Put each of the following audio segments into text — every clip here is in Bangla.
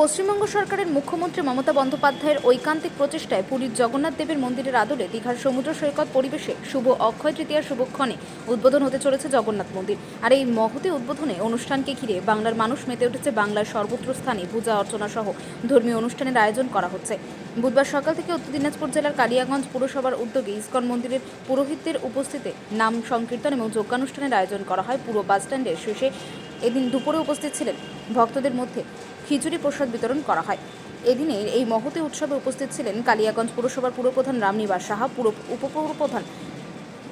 পশ্চিমবঙ্গ সরকারের মুখ্যমন্ত্রী মমতা বন্দ্যোপাধ্যায়ের ঐকান্তিক প্রচেষ্টায় পুরীর জগন্নাথ দেবের মন্দিরের আদলে দীঘার সমুদ্র সৈকত পরিবেশে শুভ অক্ষয় তৃতীয়ার শুভক্ষণে উদ্বোধন হতে চলেছে জগন্নাথ মন্দির। আর এই মহতি উদ্বোধনে অনুষ্ঠানকে ঘিরে বাংলার মানুষ মেতে উঠেছে বাংলার সর্বত্র স্থানে পূজা অর্চনা সহ ধর্মীয় অনুষ্ঠানের আয়োজন করা হচ্ছে। বুধবার সকাল থেকে উত্তর দিনাজপুর জেলার কালিয়াগঞ্জ পুরসভার উদ্যোগে ইসকন মন্দিরের পুরোহিতদের উপস্থিতিতে নাম সংকীর্তন এবং যজ্ঞানুষ্ঠানের আয়োজন করা হয়। পুরো বাসস্ট্যান্ডের শেষে এদিন দুপুরে উপস্থিত ছিলেন ভক্তদের মধ্যে খিচুড়ি প্রসাদ বিতরণ করা হয়। এদিনের এই মহতি উৎসবে উপস্থিত ছিলেন কালিয়াগঞ্জ পুরসভার পুরপ্রধান রামনিবাস সাহা পুর উপপুরপ্রধান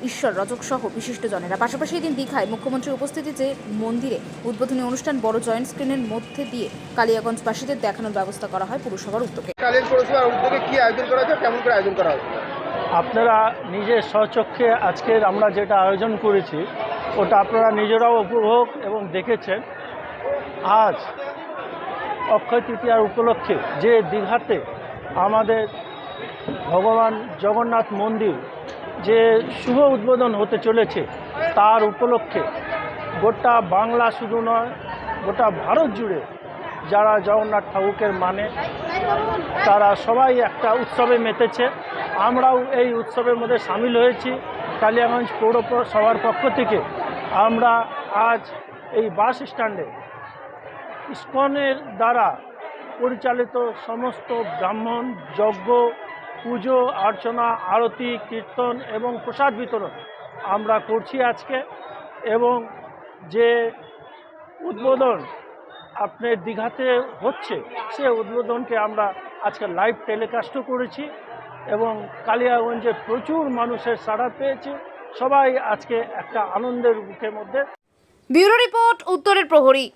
ঈশ্বর রজক সহ বিশিষ্টজনেরা। পাশাপাশি এদিন দীঘায় মুখ্যমন্ত্রীর উপস্থিতিতে মন্দিরে উদ্বোধনী অনুষ্ঠান বড় জয়েন্ট স্ক্রিনের মধ্যে দিয়ে কালিয়াগঞ্জবাসীদের দেখানোর ব্যবস্থা করা হয় পুরসভার উদ্যোগে। পৌরসভার উদ্যোগে কি আয়োজন করা হয়েছে? কেমন করে আয়োজন করা হয়েছে? আপনারা নিজের স্বচক্ষে আজকের আমরা যেটা আয়োজন করেছি ওটা আপনারা নিজেরাও উপভোগ এবং দেখেছেন। আজ অক্ষয় তৃতীয়ার উপলক্ষে যে দীঘাতে আমাদের ভগবান জগন্নাথ মন্দির যে শুভ উদ্বোধন হতে চলেছে, তার উপলক্ষে গোটা বাংলা শুধু নয়, গোটা ভারত জুড়ে যারা জগন্নাথ ঠাকুরকে মানে তারা সবাই একটা উৎসবে মেতেছে। আমরাও এই উৎসবের মধ্যে সামিল হয়েছি। কালিয়াগঞ্জ পৌরসভার পক্ষ থেকে আমরা আজ এই বাস স্ট্যান্ডে ইস্কনের দ্বারা পরিচালিত সমস্ত ব্রাহ্মণ, যজ্ঞ, পুজো, অর্চনা, আরতি, কীর্তন এবং প্রসাদ বিতরণ আমরা করছি আজকে এবং যে উদ্বোধন আপনার দীঘাতে হচ্ছে, সে উদ্বোধনকে আমরা আজকে লাইভ টেলিকাস্টও করেছি এবং কালিয়াগঞ্জে প্রচুর মানুষের সাড়া পেয়েছি। সবাই আজকে একটা আনন্দের মুখের মধ্যে। ব্যুরো রিপোর্ট, উত্তরের প্রহরী।